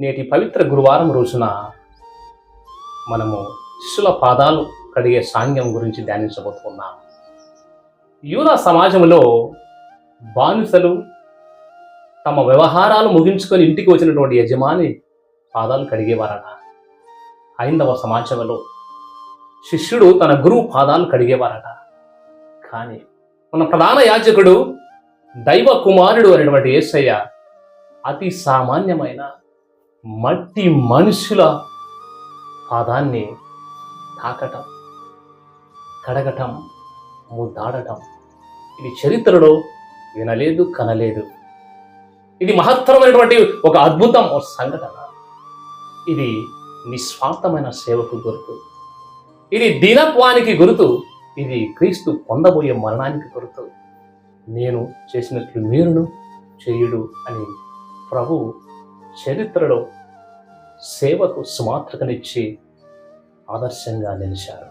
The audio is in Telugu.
నేటి పవిత్ర గురువారం రోజున మనము శిష్యుల పాదాలు కడిగే సాంగ్యం గురించి ధ్యానించబోతున్నాం. యూదా సమాజంలో బానిసలు తమ వ్యవహారాలు ముగించుకొని ఇంటికి వచ్చినటువంటి యజమాని పాదాలు కడిగేవారట. హైందవ సమాజంలో శిష్యుడు తన గురువు పాదాలు కడిగేవారట. కానీ మన ప్రధాన యాజకుడు దైవ కుమారుడు అనేటువంటి ఏసయ్య అతి సామాన్యమైన మట్టి మనుషుల పాదాన్ని తాకటం కడగటం ముద్దాడటం. ఇది చరిత్రలో వినలేదు కనలేదు. ఇది మహత్తరమైనటువంటి ఒక అద్భుతం ఒక సంఘటన. ఇది నిస్వార్థమైన సేవకు గుర్తు. ఇది దీనత్వానికి గుర్తు. ఇది క్రీస్తు పొందబోయే మరణానికి గుర్తు. నేను చేసినట్లు మీరును చేయుడు అని ప్రభు చరిత్రలో సేవకు సుమాత్రకనిచ్చి ఆదర్శంగా నిలిచారు.